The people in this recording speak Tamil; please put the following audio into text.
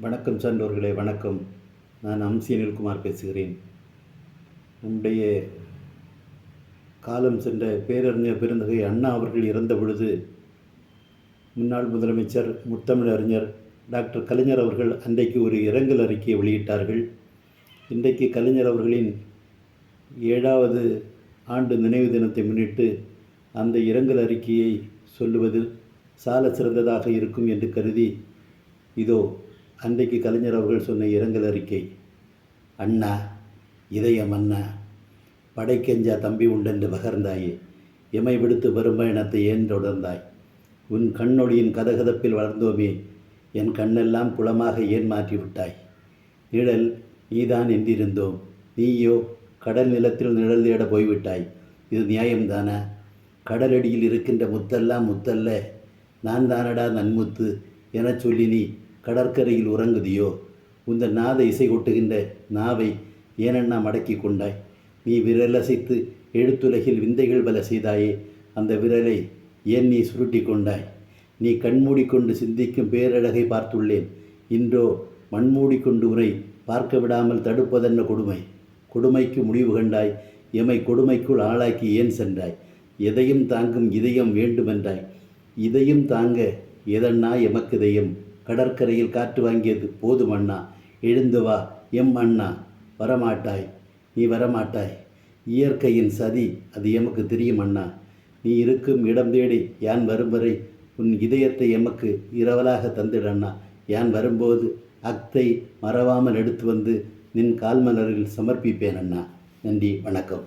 வணக்கம் சான்றோர்களே வணக்கம். நான் அம்சி அனில்குமார் பேசுகிறேன். நம்முடைய காலம் சென்ற பேரறிஞர் பெருந்தகை அண்ணா அவர்கள் இறந்த பொழுது முன்னாள் முதலமைச்சர் முத்தமிழ் அறிஞர் டாக்டர் கலைஞர் அவர்கள் அன்றைக்கு ஒரு இரங்கல் அறிக்கையை வெளியிட்டார்கள். இன்றைக்கு கலைஞர் அவர்களின் ஏழாவது ஆண்டு நினைவு தினத்தை முன்னிட்டு அந்த இரங்கல் அறிக்கையை சொல்லுவது சால சிறந்ததாக இருக்கும் என்று கருதி இதோ அன்றைக்கு கலைஞர் அவர்கள் சொன்ன இரங்கல் அறிக்கை. அண்ணா இதயம் அண்ணா படைக்கெஞ்சா தம்பி உண்டென்று பகர்ந்தாயே எமை விடுத்து பெரும்பயணத்தை ஏன் தொடர்ந்தாய்? உன் கண்ணொளியின் கதகதப்பில் வளர்ந்தோமே என் கண்ணெல்லாம் புலமாக ஏன் மாற்றி விட்டாய் நிழல் நீதான் என்றிருந்தோம் நீயோ கடல் நிலத்தில் நிழல் தேட போய்விட்டாய். இது நியாயம்தானா? கடலடியில் இருக்கின்ற முத்தெல்லாம் முத்தல்ல. நான் தானடா நன்முத்து எனச் சொல்லி நீ கடற்கரையில் உறங்குதியோ? உந்த நாத இசை கொட்டுகின்ற நாவை ஏனண்ணா மடக்கி கொண்டாய்? நீ விரலசைத்து எழுத்துலகில் விந்தைகள் பல செய்தாயே அந்த விரலை ஏன் நீ சுருட்டி கொண்டாய்? நீ கண்மூடிக்கொண்டு சிந்திக்கும் பேரழகை பார்த்துள்ளேன். இன்றோ மண்மூடிக்கொண்டு உரை பார்க்க விடாமல் தடுப்பதென்ன கொடுமை? கொடுமைக்கு முடிவு கண்டாய் எமை கொடுமைக்குள் ஆளாக்கி ஏன் சென்றாய்? எதையும் தாங்கும் இதயம் வேண்டுமென்றாய். இதையும் தாங்க எதன்னா எமக்கு இதயம் கடற்கரையில் காற்று வாங்கியது. போதும் அண்ணா எழுந்து வா. எம் அண்ணா வரமாட்டாய். நீ வரமாட்டாய். இயற்கையின் சதி அது எமக்கு தெரியும் அண்ணா. நீ இருக்கும் இடம் தேடி. யான் வரும் வரை உன் இதயத்தை எமக்கு இரவலாக தந்திடண்ணா யான் வரும்போது அத்தை மறவாமல் எடுத்து வந்து நின் கால்மலரில் சமர்ப்பிப்பேன் அண்ணா. நன்றி வணக்கம்.